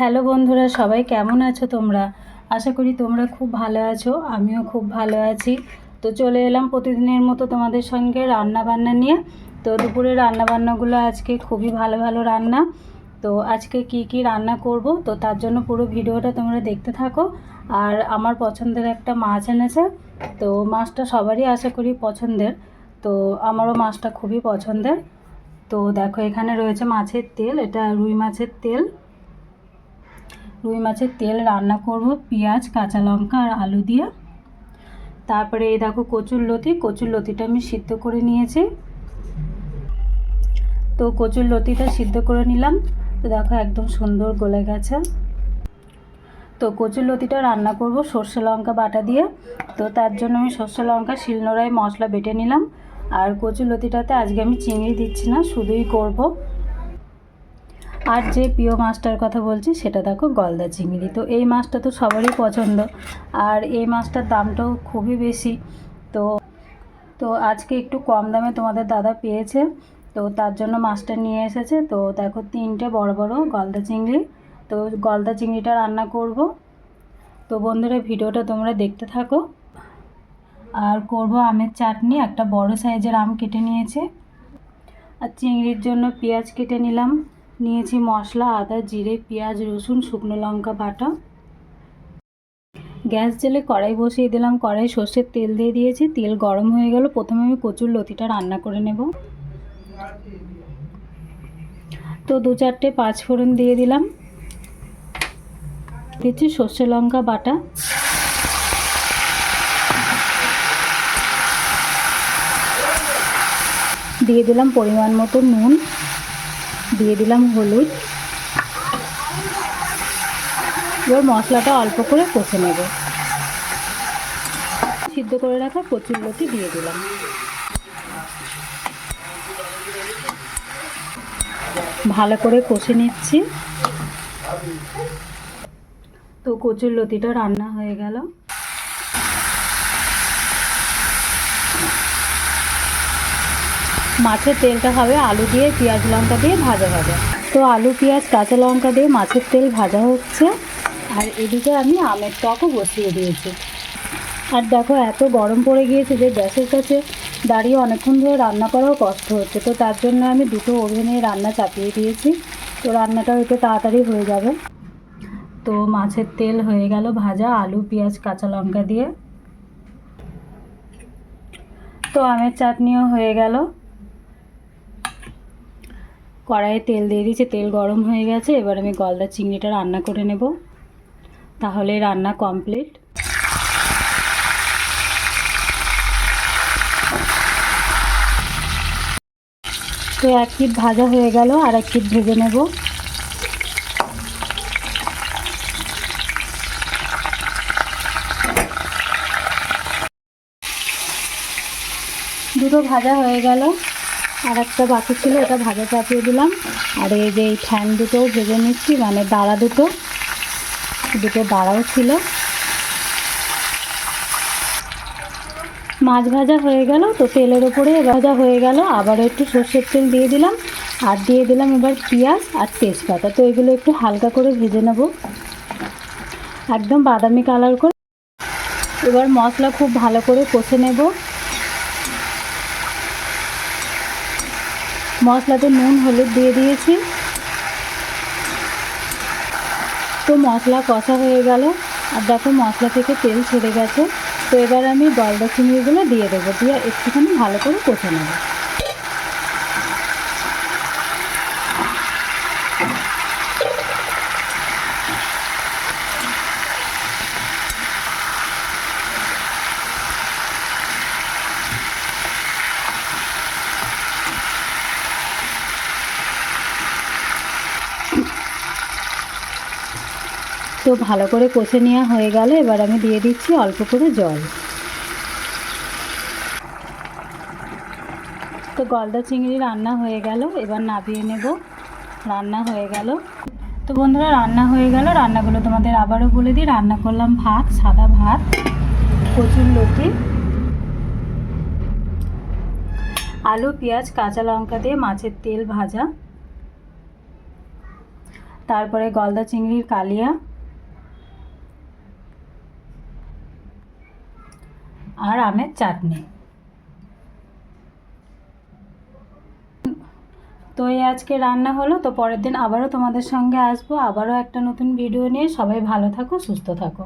Hello বন্ধুরা, সবাই কেমন আছো তোমরা? আশা করি তোমরা খুব ভালো আছো, আমিও খুব ভালো আছি। তো চলে এলাম প্রতিদিনের মতো তোমাদের সঙ্গে রান্না বান্না নিয়ে। তো দুপুরে রান্না বান্নাগুলো আজকে খুবই ভালো ভালো রান্না। তো আজকে কি কি রান্না করব? তো তার জন্য পুরো ভিডিওটা তোমরা দেখতে থাকো। আর আমার পছন্দের একটা মাছ এনেছে, তো মাছটা সবারই আশা করি পছন্দের। তো আমারও মাছটা খুবই পছন্দের। তো দেখো এখানে রয়েছে মাছের তেল, এটা রুই মাছের তেল। রুই মাছের তেল রান্না করব, পেঁয়াজ, কাঁচা লঙ্কা আর আলু দিয়ে। তারপরে এই দেখো কচুর লতি, কচুর লতিটা আমি সিদ্ধ করে নিয়েছি। তো কচুর লতিটা সিদ্ধ করে নিলাম। তো দেখো একদম সুন্দর গলে গেছে। তো কচুর লতিটা রান্না করব সর্ষে লঙ্কা বাটা দিয়ে। তো তার জন্য আমি সর্ষে লঙ্কা, শিলনোড়ায় মশলা বেটে নিলাম। আর কচুর লতিটাতে আজকে আমি চিংড়ি দিচ্ছি না, শুধুই করব। আর যে প্রিয় মাছটার কথা বলছি, সেটা দেখো গলদা চিংড়ি। তো এই মাছটা তো সবারই পছন্দ। আর এই মাছটার দামটাও খুবই বেশি। তো তো আজকে একটু কম দামে তোমাদের দাদা পেয়েছে। তো তার জন্য মাছটা নিয়ে এসেছে। তো দেখো তিনটে বড় বড় গলদা চিংড়ি। তো গলদা চিংড়িটা রান্না করব। তো বন্ধুরা, ভিডিওটা তোমরা দেখতে থাকো। আর করব আমের চাটনি। একটা বড় সাইজের আম কেটে নিয়েছে। আর চিংড়ির জন্য পেঁয়াজ কেটে নিলাম। নিয়েছি মশলা, আদা, জিরে, পেঁয়াজ, রসুন, শুকনো লঙ্কা বাটা। গ্যাস জেলে কড়াই বসিয়ে দিলাম। কড়াই সর্ষের তেল দিয়ে দিয়েছি। তেল গরম হয়ে গেল। প্রথমে আমি কচুর লতিটা রান্না করে নেব। তো দু চারটে পাঁচ ফোড়ন দিয়ে দিলাম। দিচ্ছি সর্ষে লঙ্কা বাটা। দিয়ে দিলাম পরিমাণ মতো নুন। দিয়ে দিলাম হলুদ। এবার মশলাটা অল্প করে কষে নেব। সিদ্ধ করে রাখা কচুর লতি দিয়ে দিলাম। ভালো করে কষে নিচ্ছি। তো কচুর লতিটা রান্না হয়ে গেল। মাছের তেলটা হবে আলু দিয়ে, পেঁয়াজ লঙ্কা দিয়ে ভাজা হবে তো আলু, পেঁয়াজ, কাঁচা লঙ্কা দিয়ে মাছের তেল ভাজা হচ্ছে। আর এদিকে আমি আমের টকও বসিয়ে দিয়েছি। আর দেখো, এত গরম পড়ে গিয়েছে যে গ্যাসের কাছে দাঁড়িয়ে অনেকক্ষণ ধরে রান্না করাও কষ্ট হচ্ছে। তো তার জন্য আমি দুটো ওভেনে রান্না চাপিয়ে দিয়েছি। তো রান্নাটাও একটু তাড়াতাড়ি হয়ে যাবে। তো মাছের তেল হয়ে গেল ভাজা, আলু, পেঁয়াজ, কাঁচা লঙ্কা দিয়ে। তো আমের চাটনিও হয়ে গেল। কড়াইয়ে তেল দিয়ে দিয়েছি, তেল গরম হয়ে গেছে। এবার আমি গলদা চিংড়িটা রান্না করে নেব। তাহলে রান্না কমপ্লিট। তো এক পিঠ ভাজা হয়ে গেল, আর এক পিঠ ভেজে নেব। দুটো ভাজা হয়ে গেল। আর একটা বাকি ছিল এটা ভাজা চাপিয়ে দিলাম। আর এই যে এই ফ্যান দুটোও ভেজে নিচ্ছি মানে দাঁড়া দুটো। দুটো দাঁড়াও ছিল। মাছ ভাজা হয়ে গেল, তো তেলের ওপরে ভাজা হয়ে গেল। আবার একটু সর্ষের তেল দিয়ে দিলাম, আর দিয়ে দিলাম এবার পেঁয়াজ আর তেজপাতা। তো এগুলো একটু হালকা করে ভেজে নেব। একদম বাদামি কালার করে। এবার মশলা খুব ভালো করে কষে নেব। মশলাতে নুন, হলুদ দিয়ে দিয়েছি। তো মশলা কষা হয়ে গেল। আর দেখো মশলা থেকে তেল ছেড়ে গেছে। তো এবার আমি গলদা চিংড়িগুলো দিয়ে দেবো। দিয়ে একটুখানি ভালো করে কষে নেব। তো ভালো করে কষে নেওয়া হয়ে গেল এবার আমি দিয়ে দিচ্ছি অল্প করে জল। তো গলদা চিংড়ি রান্না হয়ে গেল, এবার নাবিয়ে নেব। রান্না হয়ে গেল। তো বন্ধুরা, রান্না হয়ে গেল। রান্নাগুলো তোমাদের আবারও বলে দিই। রান্না করলাম ভাত, সাদা ভাত, কচুর লতি, আলু, পেঁয়াজ, কাঁচা লঙ্কা দিয়ে মাছের তেল ভাজা। তারপরে গলদা চিংড়ির কালিয়া আর আমের চাটনি। তো এই আজকে রান্না হলো, তো পরের দিন আবারও তোমাদের সঙ্গে আসব। আবারও একটা নতুন ভিডিও নিয়ে। সবাই ভালো থাকো, সুস্থ থাকো।